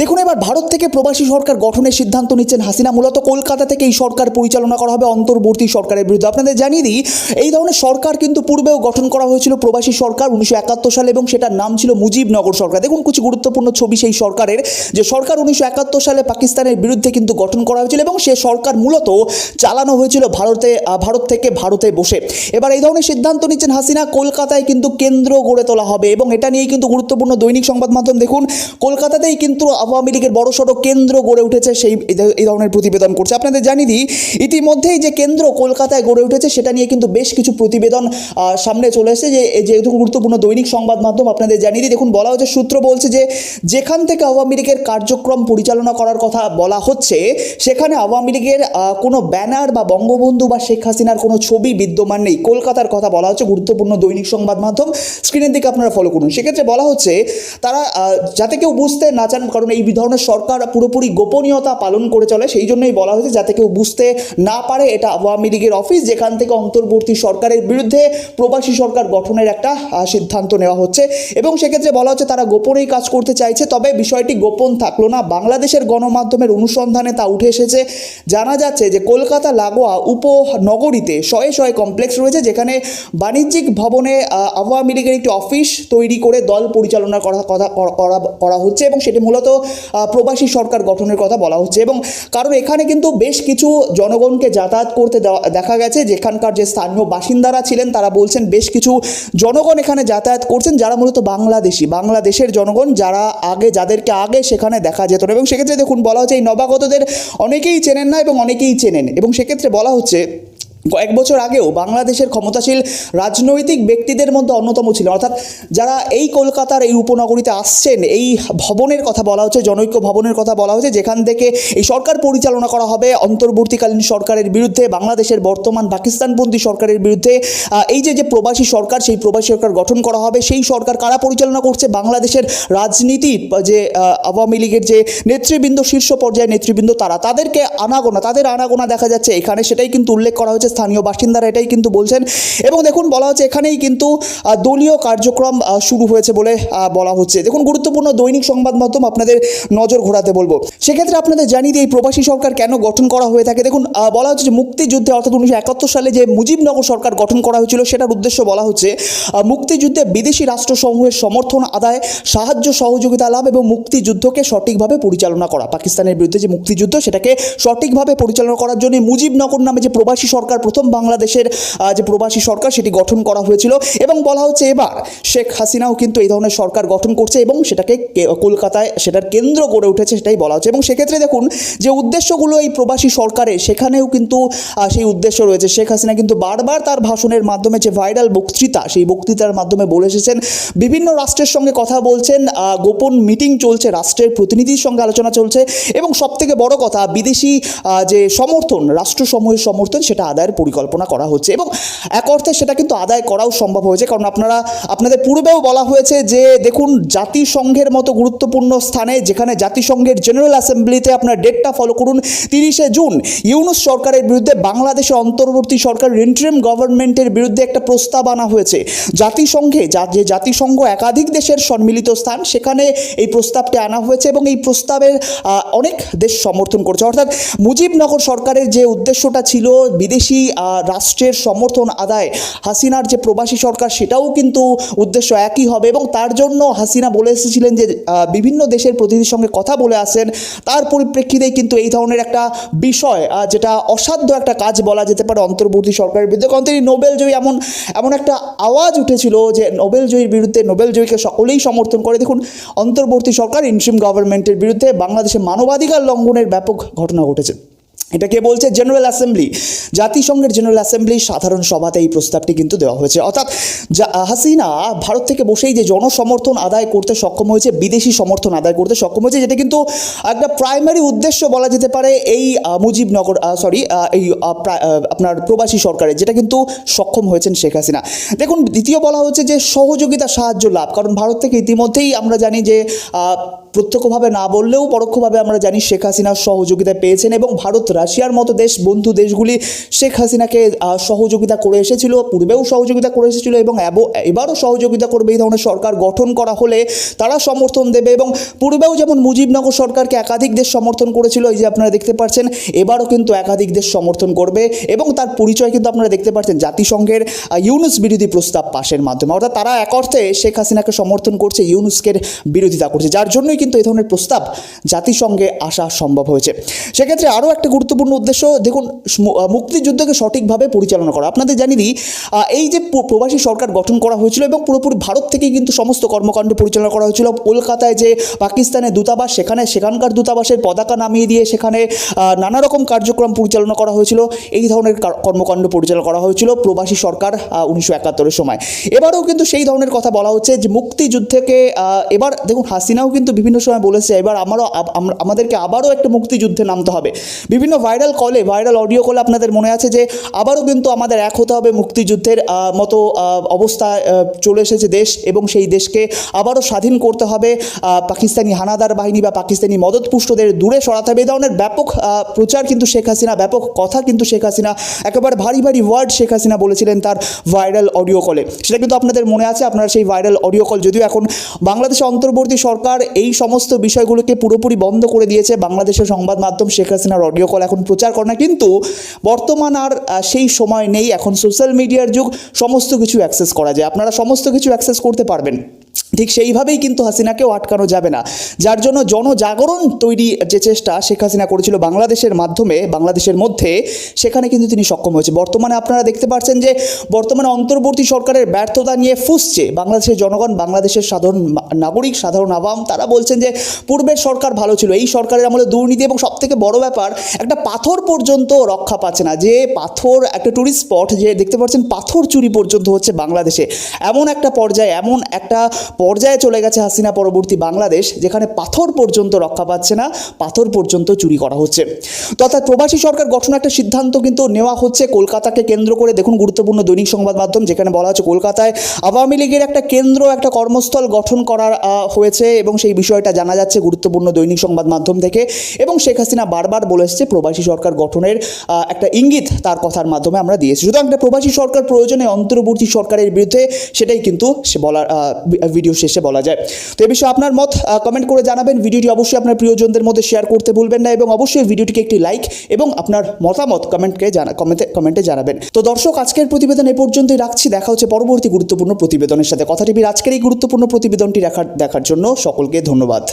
দেখুন, এবার ভারত থেকে প্রবাসী সরকার গঠনের সিদ্ধান্ত নিচ্ছেন হাসিনা। মূলত কলকাতা থেকে এই সরকার পরিচালনা করা হবে অন্তর্বর্তী সরকারের বিরুদ্ধে। আপনাদের জানিয়ে দিই, এই ধরনের সরকার কিন্তু পূর্বেও গঠন করা হয়েছিল প্রবাসী সরকার উনিশশো একাত্তর সালে এবং সেটার নাম ছিল মুজিবনগর সরকার। দেখুন, কিছু গুরুত্বপূর্ণ ছবি সেই সরকারের, যে সরকার উনিশশো একাত্তর সালে পাকিস্তানের বিরুদ্ধে কিন্তু গঠন করা হয়েছিল এবং সে সরকার মূলত চালানো হয়েছিল ভারতে ভারত থেকে ভারতে বসে। এবার এই ধরনের সিদ্ধান্ত নিচ্ছেন হাসিনা, কলকাতায় কিন্তু কেন্দ্র গড়ে তোলা হবে এবং এটা নিয়েই কিন্তু গুরুত্বপূর্ণ দৈনিক সংবাদ মাধ্যম। দেখুন, কলকাতাতেই কিন্তু আওয়ামী লীগের বড় সড়ো কেন্দ্র গড়ে উঠেছে সেই এই ধরনের প্রতিবেদন করছে। আপনাদের জানিয়ে দিই, ইতিমধ্যেই যে কেন্দ্র কলকাতায় গড়ে উঠেছে সেটা নিয়ে কিন্তু বেশ কিছু প্রতিবেদন সামনে চলে এসেছে। যে যেহেতু গুরুত্বপূর্ণ দৈনিক সংবাদ মাধ্যম, আপনাদের জানিয়ে দিই, দেখুন, বলা হচ্ছে সূত্র বলছে যে, যেখান থেকে আওয়ামী লীগের কার্যক্রম পরিচালনা করার কথা বলা হচ্ছে, সেখানে আওয়ামী লীগের কোনো ব্যানার বা বঙ্গবন্ধু বা শেখ হাসিনার কোনো ছবি বিদ্যমান নেই। কলকাতার কথা বলা হচ্ছে গুরুত্বপূর্ণ দৈনিক সংবাদ মাধ্যম। স্ক্রিনের দিকে আপনারা ফলো করুন। সেক্ষেত্রে বলা হচ্ছে, তারা যাতে কেউ বুঝতে না চান, কারণ এই ধরনের সরকার পুরোপুরি গোপনীয়তা পালন করে চলে, সেই জন্যই বলা হয়েছে যাতে কেউ বুঝতে না পারে এটা আওয়ামী লীগের অফিস, যেখান থেকে অন্তর্বর্তী সরকারের বিরুদ্ধে প্রবাসী সরকার গঠনের একটা সিদ্ধান্ত নেওয়া হচ্ছে। এবং সেক্ষেত্রে বলা হচ্ছে তারা গোপনেই কাজ করতে চাইছে, তবে বিষয়টি গোপন থাকল না। বাংলাদেশের গণমাধ্যমের অনুসন্ধানে তা উঠে এসেছে। জানা যাচ্ছে যে কলকাতা লাগোয়া উপনগরীতে শয়ে শয়ে কমপ্লেক্স রয়েছে, যেখানে বাণিজ্যিক ভবনে আওয়ামী লীগের একটি অফিস তৈরি করে দল পরিচালনা করা, কথা করা হচ্ছে এবং সেটি মূলত প্রবাসী সরকার গঠনের কথা বলা হচ্ছে এবং কারণ এখানে কিন্তু বেশ কিছু জনগণকে যাতায়াত করতে দেখা গেছে, যেখানকার যে স্থানীয় বাসিন্দারা ছিলেন, তারা বলছেন বেশ কিছু জনগণ এখানে যাতায়াত করছেন, যারা মূলত বাংলাদেশি। বাংলাদেশের জনগণ যারা আগে, যাদেরকে আগে সেখানে দেখা যেত না। এবং সেক্ষেত্রে দেখুন, বলা হচ্ছে এই নবাগতদের অনেকেই চেনেন না এবং অনেকেই চেনেন। এবং সেক্ষেত্রে বলা হচ্ছে কয়েক বছর আগেও বাংলাদেশের ক্ষমতাশীল রাজনৈতিক ব্যক্তিদের মধ্যে অন্যতম ছিল অর্থাৎ যারা এই কলকাতার, এই উপনগরীতে আসছেন, এই ভবনের কথা বলা হচ্ছে জনৈক্য ভবনের কথা বলা হচ্ছে, যেখান থেকে এই সরকার পরিচালনা করা হবে অন্তর্বর্তীকালীন সরকারের বিরুদ্ধে, বাংলাদেশের বর্তমান পাকিস্তানপন্থী সরকারের বিরুদ্ধে এই যে যে প্রবাসী সরকার, সেই প্রবাসী সরকার গঠন করা হবে, সেই সরকার কারা পরিচালনা করছে, বাংলাদেশের রাজনীতি যে আওয়ামী লীগের যে নেতৃবৃন্দ, শীর্ষ পর্যায়ের নেতৃবৃন্দ তারা, তাদেরকে আনাগোনা, তাদের আনাগোনা দেখা যাচ্ছে। এখানে সেটাই কিন্তু উল্লেখ করা হয়েছে স্থানীয় বাসিন্দারা এটাই কিন্তু বলছেন। এবং দেখুন, বলা হচ্ছে এখানেই কিন্তু দলীয় কার্যক্রম শুরু হয়েছে বলে বলা হচ্ছে। দেখুন, গুরুত্বপূর্ণ দৈনিক সংবাদ মাধ্যম আপনাদের নজর ঘোরাতে বলব। সেক্ষেত্রে আপনাদের জানিয়ে দিই, এই প্রবাসী সরকার কেন গঠন করা হয়ে থাকে? দেখুন বলা হচ্ছে যে মুক্তিযুদ্ধে, অর্থাৎ উনিশশো একাত্তর সালে যে মুজিবনগর সরকার গঠন করা হয়েছিল, সেটার উদ্দেশ্য বলা হচ্ছে মুক্তিযুদ্ধে বিদেশি রাষ্ট্রসমূহের সমর্থন, আদায়, সাহায্য, সহযোগিতা, লাভ এবং মুক্তিযুদ্ধকে সঠিকভাবে পরিচালনা করা। পাকিস্তানের বিরুদ্ধে যে মুক্তিযুদ্ধ, সেটাকে সঠিকভাবে পরিচালনা করার জন্য মুজিবনগর নামে যে প্রবাসী সরকার প্রথম বাংলাদেশের যে প্রবাসী সরকার সেটি গঠন করা হয়েছিল। এবং বলা হচ্ছে এবার শেখ হাসিনাও কিন্তু এই ধরনের সরকার গঠন করছে এবং সেটাকে কলকাতায় সেটার কেন্দ্র গড়ে উঠেছে সেটাই বলা হচ্ছে। এবং সেক্ষেত্রে দেখুন, যে উদ্দেশ্যগুলো এই প্রবাসী সরকারের সেখানেও কিন্তু সেই উদ্দেশ্য রয়েছে। শেখ হাসিনা কিন্তু বারবার তার ভাষণের মাধ্যমে যে ভাইরাল বক্তৃতা, সেই বক্তৃতার মাধ্যমে বলে এসেছেন। বিভিন্ন রাষ্ট্রের সঙ্গে কথা বলছেন গোপন মিটিং চলছে, রাষ্ট্রের প্রতিনিধির সঙ্গে আলোচনা চলছে। এবং সবথেকে বড় কথা, বিদেশি যে সমর্থন, রাষ্ট্রসমূহের সমর্থন, সেটা আদায়ের পরিকল্পনা করা হচ্ছে এবং এক অর্থে সেটা কিন্তু আদায় করাও সম্ভব হয়েছে। কারণ আপনারা, আপনাদের পূর্বেও বলা হয়েছে যে, দেখুন, জাতিসংঘের মতো গুরুত্বপূর্ণ স্থানে যেখানে জাতিসংঘের জেনারেল অ্যাসেম্বলিতে আপনার ডেটটা ফলো করুন, তিরিশে জুন ইউনুস সরকারের বিরুদ্ধে বাংলাদেশের অন্তর্বর্তী সরকার ইন্টারিম গভর্নমেন্টের বিরুদ্ধে একটা প্রস্তাব আনা হয়েছে। জাতিসংঘে, যা, যে জাতিসংঘ একাধিক দেশের সম্মিলিত স্থান, সেখানে এই প্রস্তাবটি আনা হয়েছে এবং এই প্রস্তাবের অনেক দেশ সমর্থন করছে। অর্থাৎ মুজিবনগর সরকারের যে উদ্দেশ্যটা ছিল বিদেশি আহ, রাষ্ট্রের সমর্থন আদায় হাসিনার যে প্রবাসী সরকার সেটাও কিন্তু উদ্দেশ্য একই হবে এবং তার জন্য হাসিনা বলে এসেছিলেন যে বিভিন্ন দেশের প্রতিনিধির সঙ্গে কথা বলে আসেন। তার পরিপ্রেক্ষিতেই কিন্তু এই ধরনের একটা বিষয় যেটা অসাধ্য একটা কাজ বলা যেতে পারে অন্তর্বর্তী সরকারের বিরুদ্ধে। কারণ তিনি নোবেলজয়ী এমন এমন একটা আওয়াজ উঠেছিল যে নোবেলজয়ীর বিরুদ্ধে নোবেলজয়ীকে সকলেই সমর্থন করে। দেখুন অন্তর্বর্তী সরকার ইন্ট্রিম গভর্নমেন্টের বিরুদ্ধে বাংলাদেশে মানবাধিকার লঙ্ঘনের ব্যাপক ঘটনা ঘটেছে। এটা কে বলছে? জেনারেল অ্যাসেম্বলি জাতিসংঘের জেনারেল অ্যাসেম্বলি সাধারণ সভাতে এই প্রস্তাবটি কিন্তু দেওয়া হয়েছে। অর্থাৎ হাসিনা ভারত থেকে বসেই যে জনসমর্থন আদায় করতে সক্ষম হয়েছে, বিদেশি সমর্থন আদায় করতে সক্ষম হয়েছে, যেটা কিন্তু একটা প্রাইমারি উদ্দেশ্য বলা যেতে পারে এই মুজিবনগর সরি এই আপনার প্রবাসী সরকারের যেটা কিন্তু সক্ষম হয়েছেন শেখ হাসিনা। দেখুন, দ্বিতীয় বলা হচ্ছে যে সহযোগিতা সাহায্য লাভ, কারণ ভারত থেকে ইতিমধ্যেই আমরা জানি যে প্রত্যক্ষভাবে না বললেও পরোক্ষভাবে আমরা জানি শেখ হাসিনার সহযোগিতা পেয়েছেন এবং ভারত, রাশিয়ার মতো দেশ, বন্ধু দেশগুলি শেখ হাসিনাকে সহযোগিতা করে এসেছিল, পূর্বেও সহযোগিতা করে এসেছিল এবং এবারও সহযোগিতা করবে এই ধরনের সরকার গঠন করা হলে তারা সমর্থন দেবে এবং পূর্বেও যেমন মুজিবনগর সরকারকে একাধিক দেশ সমর্থন করেছিল, এই যে আপনারা দেখতে পাচ্ছেন, এবারও কিন্তু একাধিক দেশ সমর্থন করবে এবং তার পরিচয় কিন্তু আপনারা দেখতে পাচ্ছেন, জাতিসংঘের ইউনুস বিরোধী প্রস্তাব পাশের মাধ্যমে। অর্থাৎ তারা এক অর্থে শেখ হাসিনাকে সমর্থন করছে, ইউনুসকের বিরোধিতা করছে, যার জন্যই কিন্তু এই ধরনের প্রস্তাব জাতিসংঘে আসা সম্ভব হয়েছে। সেক্ষেত্রে আরও একটা গুরুত্বপূর্ণ উদ্দেশ্য, দেখুন মুক্তিযুদ্ধকে সঠিকভাবে পরিচালনা করা। আপনাদের জানিয়ে দিই এই যে প্রবাসী সরকার গঠন করা হয়েছিল এবং পুরোপুরি ভারত থেকেই কিন্তু সমস্ত কর্মকাণ্ড পরিচালনা করা হয়েছিল। কলকাতায় যে পাকিস্তানের দূতাবাস, সেখানে সেখানকার দূতাবাসের পতাকা নামিয়ে দিয়ে সেখানে নানা রকম কার্যক্রম পরিচালনা করা হয়েছিল। এই ধরনের কর্মকাণ্ড পরিচালনা করা হয়েছিল প্রবাসী সরকার উনিশশো একাত্তরের সময়। এবারেও কিন্তু সেই ধরনের কথা বলা হচ্ছে যে মুক্তিযুদ্ধকে এবার দেখুন, হাসিনাও কিন্তু বিভিন্ন সময় বলেছে, এবার আমারও আমাদেরকে আবারও একটা মুক্তিযুদ্ধে নামতে হবে। বিভিন্ন ভাইরাল কলে ভাইরাল অডিও কলে আপনাদের মনে আছে যে, আবারও কিন্তু আমাদের এক হতে হবে মুক্তিযুদ্ধের মতো অবস্থা চলে এসেছে দেশ এবং সেই দেশকে আবারও স্বাধীন করতে হবে। পাকিস্তানি হানাদার বাহিনী বা পাকিস্তানি মদতপুষ্টদের দূরে সরাতে হবে। এই ধরনের ব্যাপক প্রচার কিন্তু শেখ হাসিনা, ব্যাপক কথা কিন্তু শেখ হাসিনা, একেবারে ভারী ভারী ওয়ার্ড শেখ হাসিনা বলেছিলেন তার ভাইরাল অডিও কলে সেটা কিন্তু আপনাদের মনে আছে, আপনারা সেই ভাইরাল অডিও কল যদিও এখন বাংলাদেশের অন্তর্বর্তী সরকার এই সমস্ত বিষয়গুলোকে পুরোপুরি বন্ধ করে দিয়েছে বাংলাদেশের সংবাদ মাধ্যম শেখ হাসিনার অডিও কল এখন প্রচার করে না, কিন্তু বর্তমান আর সেই সময় নেই। এখন সোশ্যাল মিডিয়ার যুগ, সমস্ত কিছু অ্যাক্সেস করা যায়। আপনারা সমস্ত কিছু অ্যাক্সেস করতে পারবেন। ঠিক সেইভাবেই কিন্তু হাসিনাকেও আটকানো যাবে না। যার জন্য জনজাগরণ তৈরি যে চেষ্টা শেখ হাসিনা করেছিল বাংলাদেশের মাধ্যমে, বাংলাদেশের মধ্যে, সেখানে কিন্তু তিনি সক্ষম হয়েছে। বর্তমানে আপনারা দেখতে পাচ্ছেন যে বর্তমানে অন্তর্বর্তী সরকারের ব্যর্থতা নিয়ে ফুসছে। বাংলাদেশের জনগণ, বাংলাদেশের সাধারণ নাগরিক, সাধারণ আবাম তারা বলছেন যে পূর্বের সরকার ভালো ছিল। এই সরকারের আমলে দুর্নীতি এবং সবথেকে বড় ব্যাপার, একটা পাথর পর্যন্ত রক্ষা পাচ্ছে না। যে পাথর, একটা টুরিস্ট স্পট যে দেখতে পাচ্ছেন পাথর চুরি পর্যন্ত হচ্ছে বাংলাদেশে। এমন একটা পর্যায়ে, এমন একটা পর্যায়ে চলে গেছে হাসিনা পরবর্তী বাংলাদেশ, যেখানে পাথর পর্যন্ত রক্ষা পাচ্ছে না, পাথর পর্যন্ত চুরি করা হচ্ছে। তো অর্থাৎ প্রবাসী সরকার গঠন একটা সিদ্ধান্ত কিন্তু নেওয়া হচ্ছে কলকাতাকে কেন্দ্র করে। দেখুন গুরুত্বপূর্ণ দৈনিক সংবাদ মাধ্যম, যেখানে বলা হচ্ছে কলকাতায় আওয়ামী লীগের একটা কেন্দ্র, একটা কর্মস্থল গঠন করার হয়েছে এবং সেই বিষয়টা জানা যাচ্ছে গুরুত্বপূর্ণ দৈনিক সংবাদ মাধ্যম থেকে। এবং শেখ হাসিনা বারবার বলে এসছে প্রবাসী সরকার গঠনের একটা ইঙ্গিত তার কথার মাধ্যমে আমরা দিয়েছি। সুতরাং একটা প্রবাসী সরকার প্রয়োজনে অন্তর্বর্তী সরকারের বিরুদ্ধে সেটাই কিন্তু সে বলার ভিডিও শেষে বলা যায়। তো এ বিষয়ে আপনার মত কমেন্ট করে জানাবেন। ভিডিওটি অবশ্যই আপনার প্রিয়জনদের মধ্যে শেয়ার করতে ভুলবেন না এবং অবশ্যই ভিডিওটিকে একটি লাইক এবং আপনার মতামত কমেন্টকে জানা কমেন্টে কমেন্টে জানাবেন। তো দর্শক, আজকের প্রতিবেদন এ পর্যন্তই রাখছি। দেখা হচ্ছে পরবর্তী গুরুত্বপূর্ণ প্রতিবেদনের সাথে। কথা টিভির আজকের এই গুরুত্বপূর্ণ প্রতিবেদনটি রাখার, দেখার জন্য সকলকে ধন্যবাদ।